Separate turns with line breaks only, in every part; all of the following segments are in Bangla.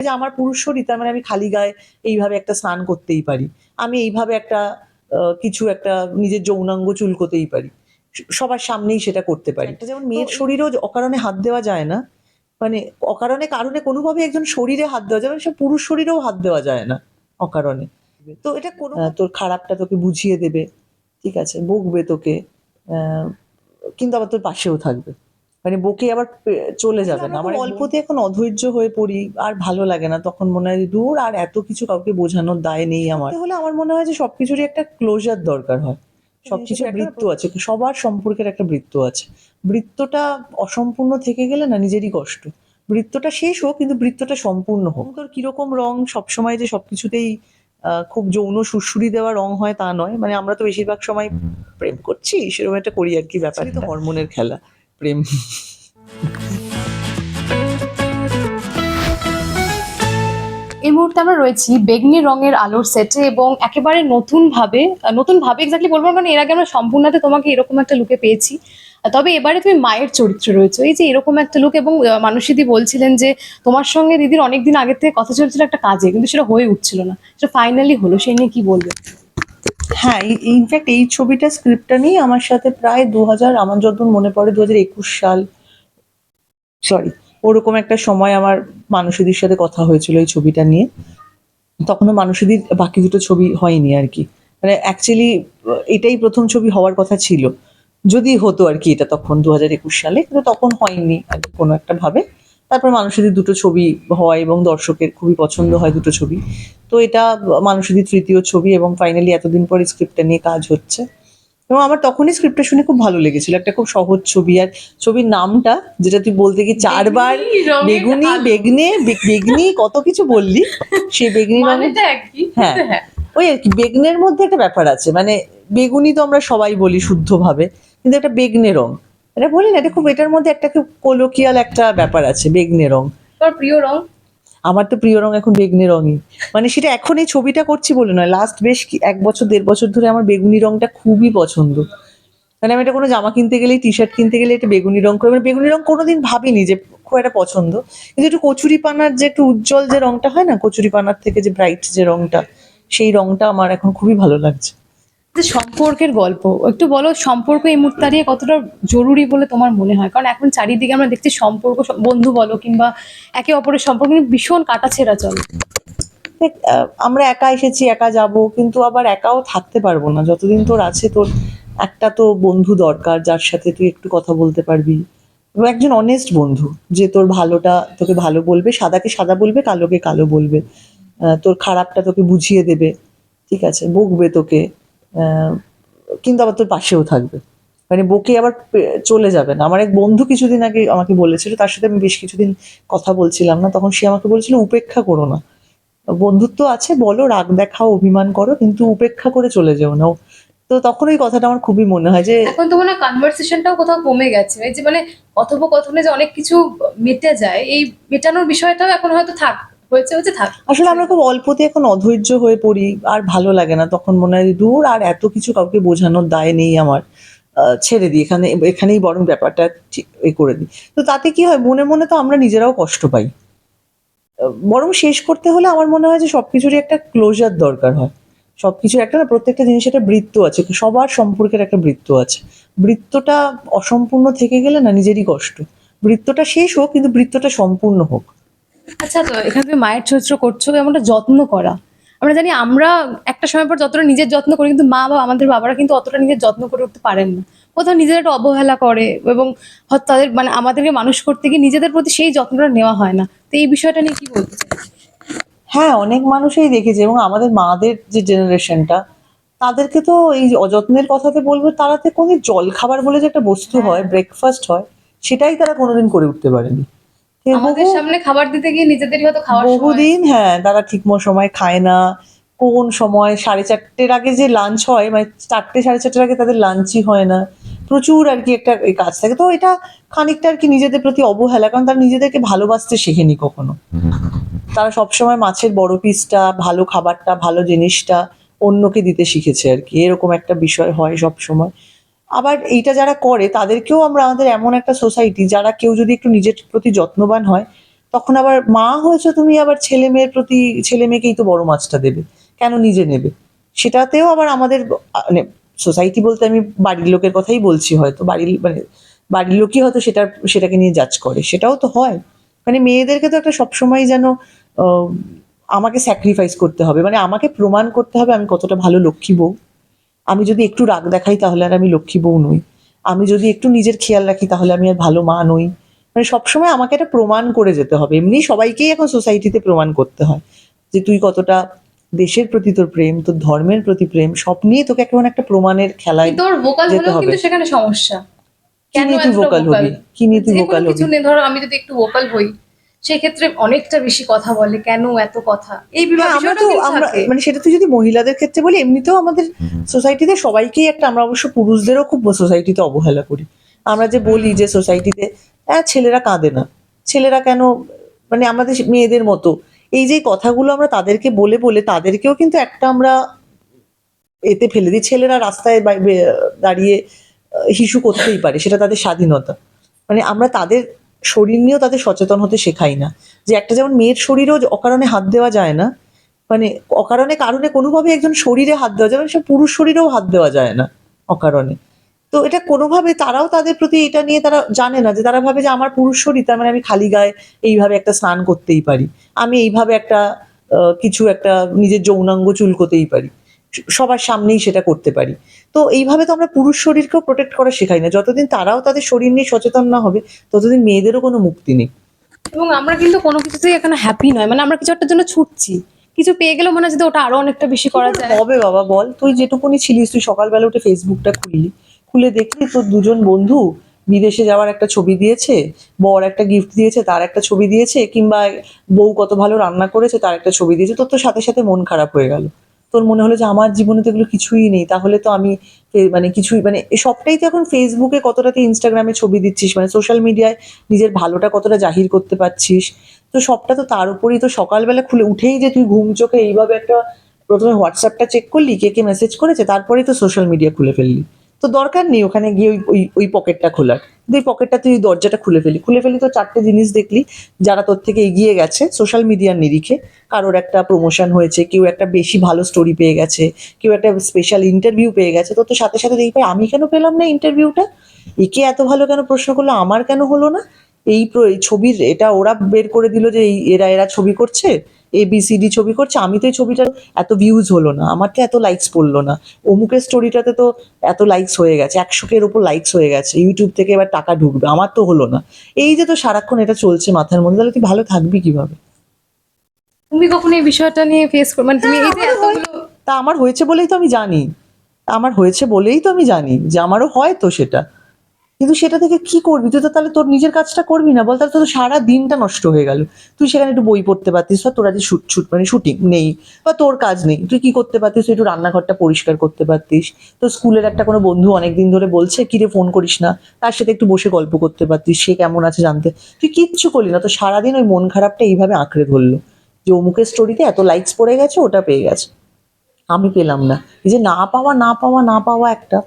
যে আমার পুরুষ শরীর তার মানে আমি খালি গায়ে এইভাবে একটা স্নান করতেই পারি। আমি এইভাবে একটা কিছু একটা নিজের যৌনাঙ্গ চুলকোতেই পারি। সবার সামনেই সেটা করতে পারি। যেমন মেয়ের শরীরেও অকারণে হাত দেওয়া যায় না মানে অকারণে কারণে কোনোভাবে একজন শরীরে হাত দেওয়া যায় মানে সে পুরুষ শরীরেও হাত দেওয়া যায় না অকারণে। তো এটা কোনো তোর খারাপটা তোকে বুঝিয়ে দেবে ঠিক আছে? বকবে তোকে আহ, কিন্তু আবার তোর পাশেও থাকবে। মানে বকে আবার চলে যাবে না। আমার অল্পতে এখন অধৈর্য হয়ে পড়ি আর ভালো লাগে না। তখন মনে হয় দূর আর এত কিছু কাউকে বোঝানোর দায় নেই আমার। হলে আমার মনে হয় যে সবকিছুরই একটা ক্লোজার দরকার হয়। সবকিছু বৃত্ত আছে। সবার সম্পর্কের একটা বৃত্ত আছে। বৃত্তটা অসম্পূর্ণ থেকে গেলে না নিজেরই কষ্ট। বৃত্তটা শেষ হোক কিন্তু বৃত্তটা সম্পূর্ণ হোক। তোর কীরকম রং সবসময় যে সবকিছুতেই আহ, খুব যৌন সুরসুরি দেওয়া রং হয় তা নয়। মানে আমরা তো বেশিরভাগ সময় প্রেম করছি সেরকম একটা করি আর কি ব্যাপার তো হরমোনের খেলা। প্রেম।
এই মুহূর্তে আমরা রয়েছি বেগনি রঙের আলোর সেটে এবং একেবারে নতুন ভাবে নতুন ভাবে এক্স্যাক্টলি বলব না, কারণ এর আগে আমরা সম্পূর্ণতে তোমাকে এরকম একটা লুকে পেয়েছি। তবে এবারে তুমি মায়ের চরিত্রে রয়েছে। এই যে এরকম একটা লুক এবং আহ, মানুষীদি বলছিলেন যে তোমার সঙ্গে দিদির অনেকদিন আগের থেকে কথা চলছিল একটা কাজে কিন্তু সেটা হয়ে উঠছিল না। সেটা ফাইনালি হলো। সেই নিয়ে কি বলবে?
হ্যাঁ ইনফ্যাক্ট এই ছবিটা স্ক্রিপ্টটা নিয়ে আমার সাথে প্রায় দু হাজার আমার যতদূর মনে পড়ে দু একুশ সাল সরি ওরকম একটা সময় আমার মানুষীদের সাথে কথা হয়েছিল এই ছবিটা নিয়ে। তখনও মানুষীদের বাকি দুটো ছবি হয়নি আর কি। মানে অ্যাকচুয়ালি এটাই প্রথম ছবি হওয়ার কথা ছিল। যদি হতো আর কি এটা তখন দু হাজার একুশ সালে, কিন্তু তখন হয়নি আর কোনো একটা ভাবে। তারপর মানুষেরই দুটো ছবি হয় এবং দর্শকের খুবই পছন্দ হয় দুটো ছবি। তো এটা মানুষেরই তৃতীয় ছবি এবং ফাইনালি এতদিন পরে স্ক্রিপ্টটা নিয়ে কাজ হচ্ছে। এবং আমার তখনই স্ক্রিপ্টটা শুনে খুব ভালো লেগেছিল। একটা খুব সহজ ছবি আর ছবির নামটা যেটা তুই বলতে কি চারবার বেগুনি বেগনে বেগনি কত কিছু বললি। সে বেগনি
মানে
হ্যাঁ।
হ্যাঁ।
ওই আর কি বেগনের মধ্যে একটা ব্যাপার আছে। মানে বেগুনি তো আমরা সবাই বলি শুদ্ধভাবে কিন্তু একটা বেগনে রং। এটা বলি না এটা খুব এটার মধ্যে একটা খুব কোলোকিয়াল একটা ব্যাপার আছে বেগনে রং।
তোমার প্রিয় রং?
আমার তো প্রিয় রং এখন বেগনি রঙই। মানে সেটা এখন এই ছবিটা করছি বলে নয় লাস্ট বেশ কি- এক বছর দেড় বছর ধরে আমার বেগুনি রংটা খুবই পছন্দ। মানে আমি এটা কোনো জামা কিনতে গেলেই টি শার্ট কিনতে গেলে এটা বেগুনি রং করে। মানে বেগুনি রং কোনোদিন ভাবিনি যে খুব একটা পছন্দ। কিন্তু একটু কচুরি পানার যে একটু উজ্জ্বল যে রংটা হয় না কচুরি পানার থেকে যে ব্রাইট যে রংটা সেই রংটা আমার এখন খুবই ভালো লাগছে।
সম্পর্কের গল্প, একটু বলো সম্পর্ক এই মুহূর্তে দাঁড়িয়ে কতটা জরুরি বলে তোমার মনে হয়? কারণ এখন চারিদিকে আমরা দেখছি সম্পর্ক বন্ধু বলো কিংবা একে অপরের সম্পর্ক ভীষণ কাটাছেড়া চলে।
আমরা একা এসেছি, একা যাব, কিন্তু আবার একাও থাকতে পারব না। যতদিন তোর আছে তোর একটা তো বন্ধু দরকার, যার সাথে তুই একটু কথা বলতে পারবি। এবং একজন অনেস্ট বন্ধু, যে তোর ভালোটা তোকে ভালো বলবে, সাদাকে সাদা বলবে, কালোকে কালো বলবে। তোর খারাপটা তোকে বুঝিয়ে দেবে, ঠিক আছে? বকবে তোকে। কিন্তু আবার তোর পাশেও থাকবে। মানে বকে আবার চলে যাবে না। আমার এক বন্ধু কিছুদিন আগে আমাকে বলেছিল, তার সাথে আমি বেশ কিছুদিন কথা বলছিলাম না, তখন সে আমাকে বলেছিল, উপেক্ষা করো না। বন্ধুত্ব আছে, বলো, রাগ দেখাও, অভিমান করো, কিন্তু উপেক্ষা করে চলে যেও না। তো তখন ওই কথাটা আমার খুবই মনে হয় যে
এখন তো মনে হয় কনভারসেশনটাও কোথাও কমে গেছে। এই যে মানে কথোপকথনে যে অনেক কিছু মেটে যায়, এই মেটানোর বিষয়টাও এখন হয়তো থাক হয়েছে হচ্ছে থাক।
আসলে আমরা খুব অল্পতে এখন অধৈর্য হয়ে পড়ি, আর ভালো লাগে না। তখন মনে হয়, দূর আর এত কিছু কাউকে বোঝানোর দায় নেই আমার। ছেড়ে দিই, এখানে, এখানেই বরং ব্যাপারটা ঠিক, এ করে দিই। তো তাতে কি হয়, মনে মনে তো আমরা নিজেরাও কষ্ট পাই। বরং শেষ করতে হলে আমার মনে হয় যে সবকিছুরই একটা ক্লোজার দরকার হয়। সবকিছুর একটা না, প্রত্যেকটা জিনিস একটা বৃত্ত আছে, সবার সম্পর্কের একটা বৃত্ত আছে। বৃত্তটা অসম্পূর্ণ থেকে গেলে না, নিজেরই কষ্ট। বৃত্তটা শেষ হোক, কিন্তু বৃত্তটা সম্পূর্ণ হোক।
আচ্ছা তো এখানে তুমি মায়ের চরিত্র করছ এমনটা যত্ন করা? আমরা জানি আমরা একটা সময় পর যতটা নিজের যত্ন করি কিন্তু মা বা আমাদের বাবারা কিন্তু অতটা নিজের যত্ন করে উঠতে পারেন না। কোথাও নিজেদের একটা অবহেলা করে এবং তাদের মানে আমাদেরকে মানুষ করতে গিয়ে নিজেদের প্রতি সেই যত্নটা নেওয়া হয় না। তো এই বিষয়টা নিয়ে কি বলতে
হ্যাঁ অনেক মানুষই দেখেছে এবং আমাদের মাদের যে জেনারেশনটা তাদেরকে তো এই অযত্নের কথাতে বলব তারাতে কোনো জল খাবার বলে যে একটা বস্তু
হ্যাঁ।
হয় ব্রেকফাস্ট হয় সেটাই তারা কোনোদিন করে উঠতে পারেনি।
আমাদের সামনে খাবার দিতে গিয়ে নিজেদেরই হয়তো খাওয়ার
বহুদিন হ্যাঁ তারা ঠিকমতো সময় খায় না। কোন সময় সাড়ে চারটের আগে যে লাঞ্চ হয় মানে চারটে সাড়ে চারটের আগে তাদের লাঞ্চই হয় না। প্রচুর আর কি একটা কাজ থাকে। তো এটা খানিকটা আর কি নিজেদের প্রতি অবহেলা কারণ তারা নিজেদেরকে ভালোবাসতে শেখেনি কখনো। তারা সবসময় মাছের বড় পিসটা ভালো খাবারটা ভালো জিনিসটা অন্যকে দিতে শিখেছে আর কি। এরকম একটা বিষয় হয় সব সময় আবার এইটা যারা করে, তাদেরকেও আমরা আমাদের এমন একটা সোসাইটি যারা কেউ যদি একটু নিজের প্রতি যত্নবান হয়, তখন আবার মা হয়েছে তুমি, আবার ছেলে মেয়ের প্রতি, ছেলে মেয়েকেই তো বড় মাছটা দেবে। কেন নিজে নেবে? সেটাতেও আবার আমাদের মানে সোসাইটি বলতে আমি বাড়ির লোকের কথাই বলছি হয়তো। বাড়ির মানে বাড়ির লোকই হয়তো সেটা সেটাকে নিয়ে জাজ করে। সেটাও তো হয়। মানে মেয়েদেরকে তো একটা সবসময় যেন আমাকে স্যাক্রিফাইস করতে হবে। মানে আমাকে প্রমাণ করতে হবে আমি কতটা ভালো লক্ষ্মী বউ। আমি যদি একটু রাগ দেখাই তাহলে আর আমি লক্ষ্মী বউ নই। আমি যদি একটু নিজের খেয়াল রাখি তাহলে আমি আর ভালো মা নই। মানে সবসময় আমাকে একটা প্রমাণ করে যেতে হবে। এমনি সবাইকেই এখন সোসাইটিতে প্রমাণ করতে হয় যে তুই কতটা দেশের প্রতি তোর প্রেম তোর ধর্মের প্রতি প্রেম সব নিয়ে তোকে এখন একটা প্রমাণের খেলায়
তোর ভোকাল
যেতে
হলেও
হবে।
কিন্তু সেখানে সমস্যা।
কি নিয়ে তুই ভোকাল হবি? কি নিয়ে তুই ভোকাল হবি?
কিছু ধরো আমি যদি একটু ভোকাল হই সেই ক্ষেত্রে অনেকটা বেশি কথা বলে কেন এত কথা? এই
হ্যাঁ, আমরা
বিষয়টা
তো আমরা মানে সেটা তো যদি মহিলাদের ক্ষেত্রে বলি এমনিতেও আমাদের সোসাইটিতে সবাইকেই একটা আমরা অবশ্য পুরুষদেরও খুব সোসাইটিতে অবহেলা করি। আমরা যে বলি যে সোসাইটিতে হ্যাঁ ছেলেরা কাঁদে না। ছেলেরা কেন মানে আমাদের মেয়েদের মতো। এই যে কথাগুলো আমরা তাদেরকে বলে বলে তাদেরকেও কিন্তু একটা আমরা এতে ফেলে দিই। ছেলেরা রাস্তায় দাঁড়িয়ে হিসু করতেই পারে সেটা তাদের স্বাধীনতা। মানে আমরা তাদের শরীর নিয়েও তাদের সচেতন হতে শেখাই না। যে একটা যেমন মেয়ের শরীরেও অকারণে হাত দেওয়া যায় না মানে অকারণে কারণে কোনোভাবে একজন শরীরে হাত দেওয়া যায় সে পুরুষ শরীরেও হাত দেওয়া যায় না অকারণে। তো এটা কোনোভাবে তারাও তাদের প্রতি এটা নিয়ে তারা জানে না, যে তারা ভাবে যে আমার পুরুষ শরীর, তার মানে আমি খালি গায়ে এইভাবে একটা স্নান করতেই পারি। আমি এইভাবে একটা কিছু একটা নিজের যৌনাঙ্গ চুলকোতেই পারি। সবার সামনেই সেটা করতে পারি। তো এইভাবে তো আমরা পুরুষ শরীরকেও প্রোটেক্ট করা শেখাই না। যতদিন তারাও তাদের শরীর নিয়ে সচেতন না হবে ততদিন মেয়েদেরও কোনো মুক্তি নেই।
এবং আমরা কিন্তু কোনো কিছুতেই এখানে হ্যাপি নয়। মানে আমরা কিছু একটার জন্য ছুটছি। কিছু পেয়ে গেলেও মনে হয় যদি ওটা আরও অনেকটা বেশি করা যায়।
হবে বাবা বল? তুই যেটুকুনি ছিলিস তুই সকালবেলা উঠে ফেসবুকটা খুললি। খুলে দেখলি তোর দুজন বন্ধু বিদেশে যাওয়ার একটা ছবি দিয়েছে বর একটা গিফট দিয়েছে তার একটা ছবি দিয়েছে কিংবা বউ কত ভালো রান্না করেছে তার একটা ছবি দিয়েছে তোর তো সাথে সাথে মন খারাপ হয়ে গেল। তোর মনে হলো যে আমার জীবনে তো এগুলো কিছুই নেই, তাহলে তো আমি মানে কিছুই মানে সবটাই তো এখন ফেসবুকে কতটা তুই ইনস্টাগ্রামে ছবি দিচ্ছিস মানে সোশ্যাল মিডিয়ায় নিজের ভালোটা কতটা জাহির করতে পারছিস? তো সবটা তো তার উপরেই, তো সকালবেলা খুলে উঠেই যে তুই ঘুম চোখে এইভাবে একটা প্রথমে হোয়াটসঅ্যাপটা চেক করলি, কে কে মেসেজ করেছে, তারপরেই তো সোশ্যাল মিডিয়া খুলে ফেললি। তো দরকার নেই ওখানে গিয়ে ওই ওই পকেটটা খোলার। ওই পকেটটা তুই দরজাটা খুলে ফেলি। খুলে ফেলি তো চারটে জিনিস দেখলি যারা তোর থেকে এগিয়ে গেছে সোশ্যাল মিডিয়ার নিরিখে। কারোর একটা প্রমোশন হয়েছে কেউ একটা বেশি ভালো স্টোরি পেয়ে গেছে কেউ একটা স্পেশাল ইন্টারভিউ পেয়ে গেছে। তো তো সাথে সাথে দেখি ভাই, আমি কেন পেলাম না ইন্টারভিউটা একে এত ভালো কেন প্রশ্ন করল? আমার কেন হলো না? এই ছবির এটা ওরা বের করে দিল যে এরা এরা ছবি করছে। এ বি সি ডি ছবি করছে আমি তো এই ছবিটার এত ভিউজ হলো না আমার তো এত লাইকস পড়ল না। অমুকের স্টোরিটাতে তো এত লাইকস হয়ে গেছে একশোকের ওপর লাইকস হয়ে গেছে ইউটিউব থেকে এবার টাকা ঢুকবে আমার তো হলো না। এই যে তো সারাক্ষণ এটা চলছে মাথার মধ্যে তাহলে তুই ভালো থাকবি কীভাবে?
তুমি কখনো এই বিষয়টা নিয়ে ফেস করো মানে তুমি এই যে এতগুলো
তা আমার হয়েছে বলেই তো আমি জানি। আমার হয়েছে বলেই তো আমি জানি যে আমারও হয় তো সেটা। কিন্তু সেটা থেকে কি করবি? তুই তো তাহলে তোর নিজের কাজটা করবি না। বল তাহলে তোর সারা দিনটা নষ্ট হয়ে গেল। তুই সেখানে একটু বই পড়তে পারতিস, বা তোর আজকে শুট শুট মানে শুটিং নেই, বা তোর কাজ নেই। তুই কি করতে পারতিস? একটু রান্নাঘরটা পরিষ্কার করতে পারতিস। তো স্কুলের একটা কোনো বন্ধু অনেকদিন ধরে বলছে, কিরে, ফোন করিস না। তার সাথে একটু বসে গল্প করতে পারতিস, সে কেমন আছে জানতে। তুই কিচ্ছু করলি না, তো সারাদিন ওই মন খারাপটা এইভাবে আঁকড়ে ধরলো। যে অমুকের স্টোরিতে এত লাইকস পড়ে গেছে, ওটা পেয়ে গেছে। আমি পেলাম না। এই যে না পাওয়া না পাওয়া না পাওয়া একটা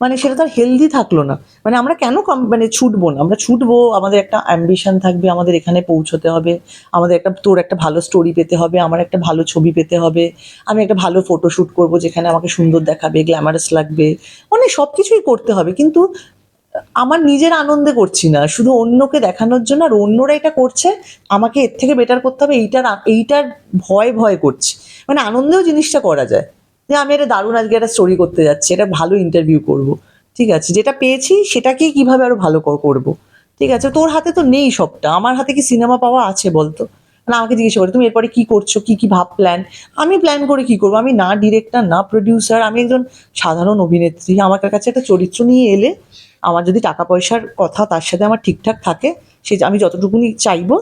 মানে সেটা তো আর হেলদি থাকল না। মানে আমরা কেন কম মানে ছুটবো না? আমরা ছুটবো, আমাদের একটা অ্যাম্বিশন থাকবে, আমাদের এখানে পৌঁছতে হবে, আমাদের একটা, তোর একটা ভালো স্টোরি পেতে হবে, আমার একটা ভালো ছবি পেতে হবে, আমি একটা ভালো ফটোশ্যুট করব যেখানে আমাকে সুন্দর দেখাবে গ্ল্যামারাস লাগবে মানে সব কিছুই করতে হবে। কিন্তু আমার নিজের আনন্দে করছি না, শুধু অন্যকে দেখানোর জন্য, আর অন্যরা এটা করছে, আমাকে এর থেকে বেটার করতে হবে, এইটার এইটার ভয় ভয় করছি। মানে আনন্দেও জিনিসটা করা যায়। যে আমি একটা দারুণ আজকে একটা স্টোরি করতে যাচ্ছি এটা ভালো ইন্টারভিউ করব। ঠিক আছে? যেটা পেয়েছি সেটাকেই কীভাবে আরও ভালো কর- করব? ঠিক আছে? তোর হাতে তো নেই সবটা। আমার হাতে কি সিনেমা পাওয়া আছে বলতো? না, আমাকে জিজ্ঞেস করে, তুমি এরপরে কি করছ? কি কি ভাব প্ল্যান আমি প্ল্যান করে কি করব? আমি না ডিরেক্টর না প্রডিউসার আমি একজন সাধারণ অভিনেত্রী। আমার কাছে একটা চরিত্র নিয়ে এলে আমার যদি টাকা পয়সার কথা তার সাথে আমার ঠিকঠাক থাকে, সে আমি যতটুকুনি চাইব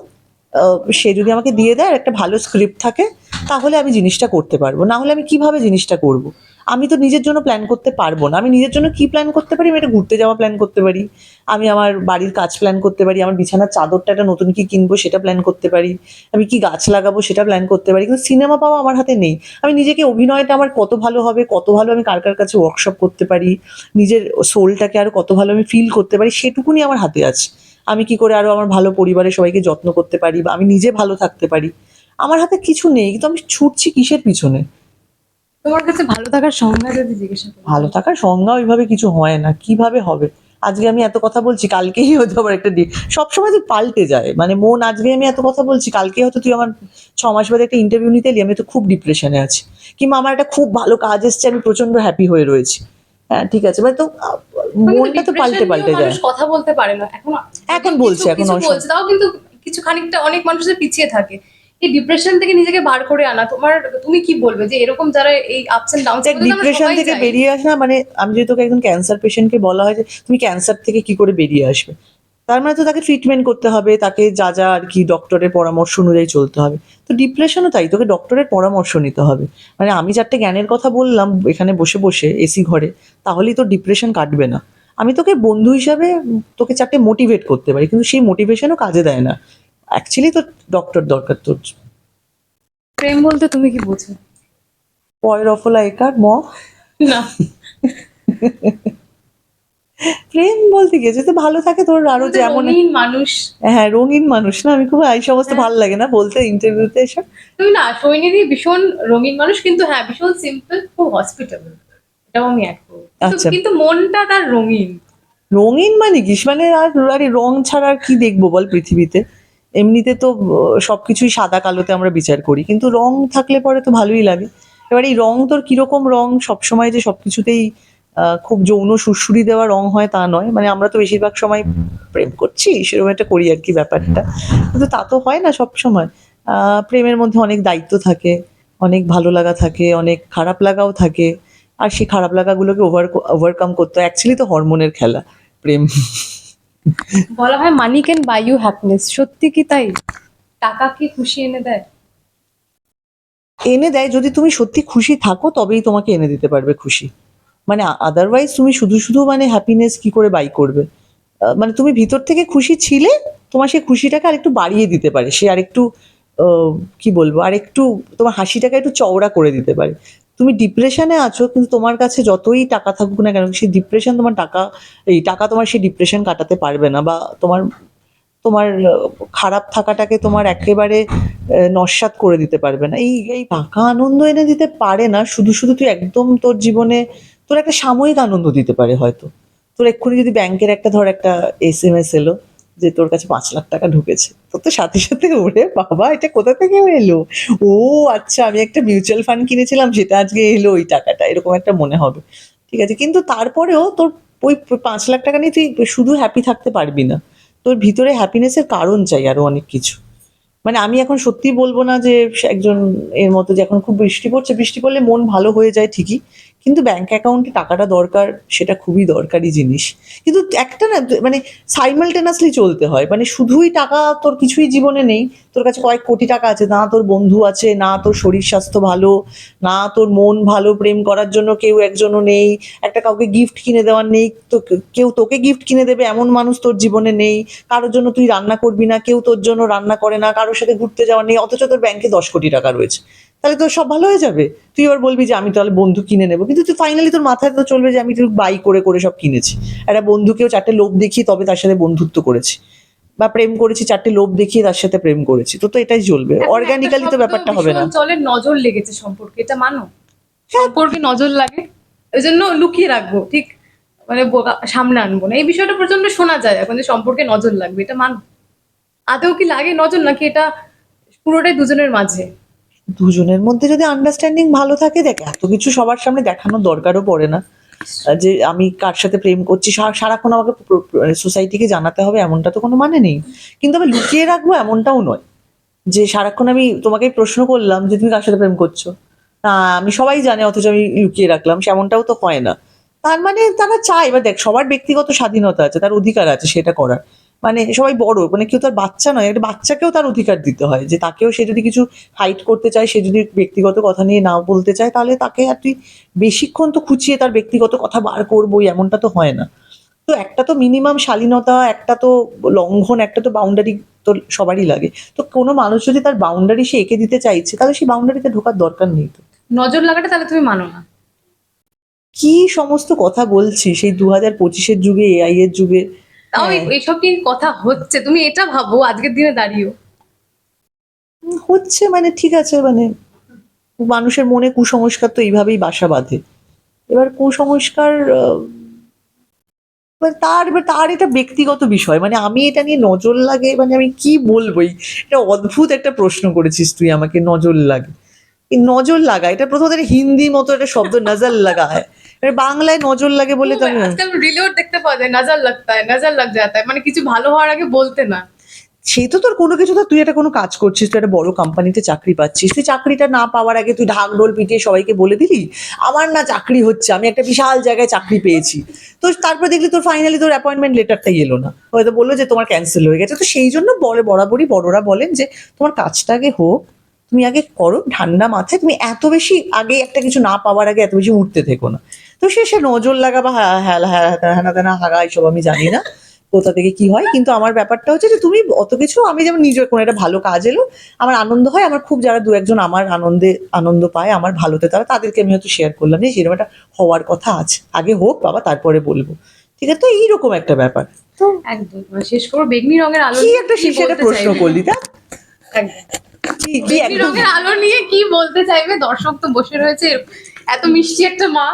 সে যদি আমাকে দিয়ে দেয় একটা ভালো স্ক্রিপ্ট থাকে, তাহলে আমি জিনিসটা করতে পারব। না হলে আমি কীভাবে জিনিসটা করব? আমি তো নিজের জন্য প্ল্যান করতে পারব না। আমি নিজের জন্য কি প্ল্যান করতে পারি? আমি একটা ঘুরতে যাওয়া প্ল্যান করতে পারি। আমি আমার বাড়ির কাজ প্ল্যান করতে পারি। আমার বিছানার চাদরটা একটা নতুন কি কিনবো সেটা প্ল্যান করতে পারি। আমি কি গাছ লাগাবো সেটা প্ল্যান করতে পারি। কিন্তু সিনেমা পাওয়া আমার হাতে নেই। আমি নিজেকে অভিনয়টা আমার কত ভালো হবে, কত ভালো আমি কার কার কাছে ওয়ার্কশপ করতে পারি, নিজের সোলটাকে আরও কত ভালো আমি ফিল করতে পারি, সেটুকুনি আমার হাতে আছে। আমি কি করে আরও আমার ভালো পরিবারের সবাইকে যত্ন করতে পারি বা আমি নিজে ভালো থাকতে পারি? আমার হাতে কিছু নেই কিন্তু আমি ছুটছি কিসের পিছনে?
তোমার কাছে ভালো থাকার সংজ্ঞা যদি জিজ্ঞাসা
ভালো থাকার সংজ্ঞা ওইভাবে কিছু হয় না কীভাবে হবে? আজকে আমি এত কথা বলছি কালকেই হয়তো আবার একটা ডে সবসময় তুই পাল্টে যায় মানে মন আজকে আমি এত কথা বলছি কালকে হয়তো তুই আমার ছ মাস বাদে একটা ইন্টারভিউ নিতে এলি আমি তো খুব ডিপ্রেশনে আছি। কিংবা আমার একটা খুব ভালো কাজ এসছে আমি প্রচণ্ড হ্যাপি হয়ে রয়েছি। হ্যাঁ ঠিক আছে। মানে তো মনটা তো পাল্টে পাল্টে যায়।
কথা বলতে পারে না। এখন
এখন বলছে, এখন
বলছে তাও কিন্তু কিছু খানিকটা অনেক মানুষের পিছিয়ে থাকে। এই ডিপ্রেশন থেকে নিজেকে বার করে আনা তোমার তুমি কি বলবে যে এরকম যারা এই আপস এন্ড ডাউন
ডিপ্রেশন থেকে বেরিয়ে আসা মানে আমি যদি তোকে একজন ক্যান্সার পেশেন্টকে বলা হয় যে তুমি ক্যান্সার থেকে কি করে বেরিয়ে আসবে? তার মানে তো তাকে ট্রিটমেন্ট করতে হবে তাকে যা যা আর কি ডক্টরের পরামর্শ অনুযায়ী চলতে হবে। তো ডিপ্রেশনও তাই তোকে ডক্টরের পরামর্শ নিতে হবে। মানে আমি চারটে জ্ঞানের কথা বললাম এখানে বসে বসে এসি ঘরে তাহলেই তো ডিপ্রেশন কাটবে না। আমি তোকে বন্ধু হিসাবে তোকে চারটে মোটিভেট করতে পারি কিন্তু সেই মোটিভেশনও কাজে দেয় না। অ্যাকচুয়ালি তো ডক্টর দরকার তোর।
প্রেম বলতে তুমি কি বোঝো?
পয়ের অফলা একার ম?
না।
প্রেম বলতে গিয়েছে তো ভালো থাকে তোর
আরও
যেমন
রঙিন মানুষ।
হ্যাঁ রঙিন মানুষ না? আমি খুব এই সমস্ত
হ্যাঁ।
ভালো লাগে না বলতে ইন্টারভিউতে এসব।
তুমি না সৈনিধি ভীষণ রঙিন মানুষ কিন্তু হ্যাঁ ভীষণ সিম্পল খুব হসপিটাবল এটাও আমি এক কিন্তু-
আচ্ছা।
কিন্তু মনটা তার রঙিন।
রঙিন মানে কি? মানে আর আরে রং ছাড়া আর কি দেখব বল পৃথিবীতে? এমনিতে তো সবকিছুই সাদা কালোতে আমরা বিচার করি। কিন্তু রং থাকলে পরে তো ভালোই লাগে। এবার এই রং তোর কীরকম রং? সবসময় যে সবকিছুতেই খুব যৌন সুরসুরি দেওয়া রং হয় তা নয়। মানে আমরা তো বেশিরভাগ সময় প্রেম করছি সেরকম একটা করি আর কি ব্যাপারটা। কিন্তু তা তো হয় না সব সময় আহ, প্রেমের মধ্যে অনেক দায়িত্ব থাকে অনেক ভালো লাগা থাকে অনেক খারাপ লাগাও থাকে। আর সেই খারাপ লাগাগুলোকে ওভার ওভারকাম করতে অ্যাকচুয়ালি তো হরমোনের খেলা প্রেম।
বলা হয় money can buy you happiness সত্যি কি তাই? টাকা কি খুশি এনে দেয়?
এনে দেয় যদি তুমি সত্যি খুশি থাকো তবেই তোমাকে এনে দিতে পারবে খুশি। মানে আদারওয়াইজ তুমি শুধু শুধু মানে হ্যাপিনেস কি করে বাই করবে? মানে তুমি ভিতর থেকে খুশি ছিলে, তোমার সেই খুশিটাকে আরেকটু বাড়িয়ে দিতে পারে, সে আরেকটু কি বলব আর একটু তোমার হাসিটাকে একটু চওড়া করে দিতে পারে। তুমি ডিপ্রেশনে আছো, কিন্তু তোমার কাছে যতই টাকা থাকুক না কেন, সেই ডিপ্রেশন তোমার টাকা, এই টাকা তোমার সেই ডিপ্রেশন কাটাতে পারবে না, বা তোমার তোমার খারাপ থাকাটাকে তোমার একেবারে নস্যাৎ করে দিতে পারবে না। এই এই টাকা আনন্দ এনে দিতে পারে না, শুধু শুধু তুই একদম তোর জীবনে তোর একটা সাময়িক আনন্দ দিতে পারে হয়তো। তোর এক্ষুনি যদি ব্যাংকের একটা ধর একটা এস এম এস এলো যে তোর কাছে পাঁচ লাখ টাকা ঢুকেছে, তোর তো সাথে সাথে ওরে বাবা, এটা কোথা থেকে এলো? ও আচ্ছা আমি একটা মিউচুয়াল ফান্ড কিনেছিলাম, সেটা আজকে এলো ওই টাকাটা, এরকম একটা মনে হবে। ঠিক আছে, কিন্তু তারপরেও তোর ওই পাঁচ লাখ টাকা নিয়ে তুই শুধু হ্যাপি থাকতে পারবি না। তোর ভিতরে হ্যাপিনেসের কারণ চাই আরও অনেক কিছু। মানে আমি এখন সত্যি বলব না যে একজন এর মতো যে এখন খুব বৃষ্টি পড়ছে, বৃষ্টি পড়লে মন ভালো হয়ে যায় ঠিকই কিন্তু ব্যাংক অ্যাকাউন্টে টাকাটা দরকার, সেটা খুবই দরকারি জিনিস। কিন্তু একটা না মানে সাইমালটেনাসলি চলতে হয়। মানে শুধুই টাকা তোর কিছুই জীবনে নেই। তোর কাছে কয়েক কোটি টাকা আছে, না তোর বন্ধু আছে, না তোর শরীর স্বাস্থ্য ভালো, না তোর মন ভালো, প্রেম করার জন্য কেউ একজনও নেই, একটা কাউকে গিফট কিনে দেওয়ার নেই, তো কেউ তোকে গিফট কিনে দেবে, এমন মানুষ তোর জীবনে নেই। কারোর জন্য তুই রান্না করবি না, কেউ তোর জন্য রান্না করে না, কারোর সাথে ঘুরতে যাওয়ার নেই, অথচ তোর ব্যাংকে দশ কোটি টাকা রয়েছে। তাহলে তোর সব ভালো হয়ে যাবে। তুই এবার বলবি যে আমি তাহলে বন্ধু কিনে নেব। কিন্তু তুই ফাইনালি তোর মাথায় তো চলবে যে আমি তুই বাই করে করে সব কিনেছি। একটা বন্ধুকেও চারটে লোভ দেখিয়ে তবে তার সাথে বন্ধুত্ব করেছি। বা প্রেম করেছি চারটে লোভ দেখিয়ে তার সাথে প্রেম করেছি। তো তো এটাই চলবে। অর্গানিক্যালি তো ব্যাপারটা হবে না।
ভীষণ চলে নজর লেগেছে সম্পর্কে এটা মানো? সম্পর্কে নজর লাগে। ওই জন্য লুকিয়ে রাখব ঠিক? মানে সামনে আনব না। এই বিষয়টা প্রচণ্ড শোনা যায় এখন যে সম্পর্কে নজর লাগবে এটা মানো? আদৌ কি লাগে নজর নাকি এটা পুরোটাই দুজনের মাঝে?
দুজনের মধ্যে যদি আন্ডারস্ট্যান্ডিং ভালো থাকে, দেখ, এত কিছু সবার সামনে দেখানোর দরকারও পড়ে না। যে আমি কার সাথে প্রেম করছি সারাক্ষণ আমাকে সোসাইটিকে জানাতে হবে এমনটা তো কোনো মানে নেই। কিন্তু আমি লুকিয়ে রাখব এমনটাও নয়। যে সারাক্ষণ আমি তোমাকে প্রশ্ন করলাম যে, তুমি কার সাথে প্রেম করছ? না, আমি সবাই জানে, অথচ আমি লুকিয়ে রাখলাম, সেমনটাও তো হয় না। তার মানে তারা চায়, এবার দেখ, সবার ব্যক্তিগত স্বাধীনতা আছে, তার অধিকার আছে সেটা করার। মানে সবাই বড় মানে কেউ তার বাচ্চা নয় একটা বাচ্চাকেও তার অধিকার দিতে হয় যে তাকেও সে যদি কিছু হাইট করতে চায় সে যদি ব্যক্তিগত কথা নিয়ে নাও বলতে চায় তাহলে তাকে আর তুই বেশিক্ষণ তো খুঁচিয়ে তার ব্যক্তিগত কথা বার করবোই এমনটা তো হয় না। তো একটা তো মিনিমাম শালীনতা একটা তো লঙ্ঘন একটা তো বাউন্ডারি তো সবারই লাগে। তো কোনো মানুষ যদি তার বাউন্ডারি সে এঁকে দিতে চাইছে তাহলে সেই বাউন্ডারিতে ঢোকার দরকার নেই তো।
নজর লাগাটা তাহলে তুমি মানো না।
কি সমস্ত কথা বলছি সেই দু হাজার পঁচিশের যুগে এআই এর যুগে
তাও এই-
হ্যাঁ।
এইসব নিয়ে কথা হচ্ছে। তুমি এটা ভাবো আজকের দিনে দাঁড়িয়েও।
হচ্ছে মানে ঠিক আছে মানে মানুষের মনে কুসংস্কার তো এইভাবেই বাসা বাঁধে। এবার কুসংস্কার তার এবার তার এটা ব্যক্তিগত বিষয়। মানে আমি এটা নিয়ে নজর লাগে মানে আমি কি বলব? এটা অদ্ভুত একটা প্রশ্ন করেছিস তুই আমাকে নজর লাগে। নজর লাগা এটা প্রথমত হিন্দি মতো একটা শব্দ নজর লাগা। হয় বাংলায় নজর লাগে বলে তো
আজকাল রিলেও দেখতে পাওয়া যায় নজর লাগতা হয় নজর লাগ হয়। মানে কিছু ভালো হওয়ার আগে বলতে না।
সে তো তোর কোনো কিছু তো তুই একটা কোনো কাজ করছিস তুই একটা বড় কোম্পানিতে চাকরি পাচ্ছিস তুই চাকরিটা না পাওয়ার আগে তুই ঢাক ঢোল পিটিয়ে সবাইকে বলে দিলি আমার না চাকরি হচ্ছে আমি একটা বিশাল জায়গায় চাকরি পেয়েছি। তো তারপর দেখলি তোর ফাইনালি তোর অ্যাপয়েন্টমেন্ট লেটারটাই এলো না। হয়তো বলল যে তোমার ক্যান্সেল হয়ে গেছে। তো সেই জন্য বলে বরাবরই বড়রা বলেন যে তোমার কাজটা আগে হোক তুমি আগে করো ঠান্ডা মাথায় তুমি এত বেশি আগে একটা কিছু না পাওয়ার আগে এত বেশি উঠতে থেকো না। তো সে সে নজর লাগা বা হ্যাঁ হ্যাঁ হাগা এইসব আমি জানি না। কোথা থেকে কি হয় কিন্তু আমার ব্যাপারটা হচ্ছে যে তুমি অত কিছু আমি যেমন নিজের কোনো একটা ভালো কাজ এলো আমার আনন্দ হয় আমার খুব যারা দু একজন আমার আনন্দে আনন্দ পায় আমার ভালোতে তারা তাদেরকে আমি হয়তো শেয়ার করলাম যে সেরকম একটা হওয়ার কথা আছে। আগে হোক বাবা তারপরে বলব। ঠিক আছে? তো এইরকম একটা ব্যাপার। তো
একদম। শেষ করো বেগনি রঙের আলো
কি একটা সেটা
বলতে
প্রশ্ন করলি তা?
একদম। বেগনি রঙের আলো নিয়ে কি বলতে চাইবে? দর্শক তো বসে রয়েছে। এত মিষ্টি একটা মা।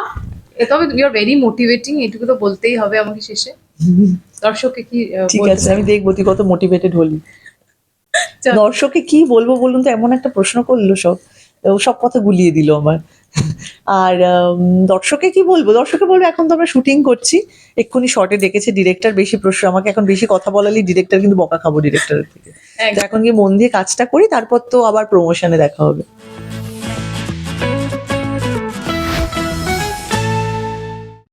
তবে ইউ আর ভেরি মোটিভেটিং এটুকু তো বলতেই হবে আমাকে শেষে। দর্শককে কি
ঠিক আছে আমি দেখব তুই কত মোটিভেটেড হলি। দর্শককে কি বলব বলুন তো এমন একটা প্রশ্ন করল সব। সব কথা গুলিয়ে দিল আমার। আর উম, দর্শককে কি বলব? দর্শককে বলব এখন তো আমরা শুটিং করছি। এক্ষুনি শর্টে ডেকেছে ডিরেক্টর বেশি প্রশ্ন আমাকে এখন বেশি কথা বলালি ডিরেক্টর কিন্তু বকা খাব ডিরেক্টরের থেকে। এখন গিয়ে মন দিয়ে কাজটা করি তারপর তো আবার প্রমোশনে দেখা হবে।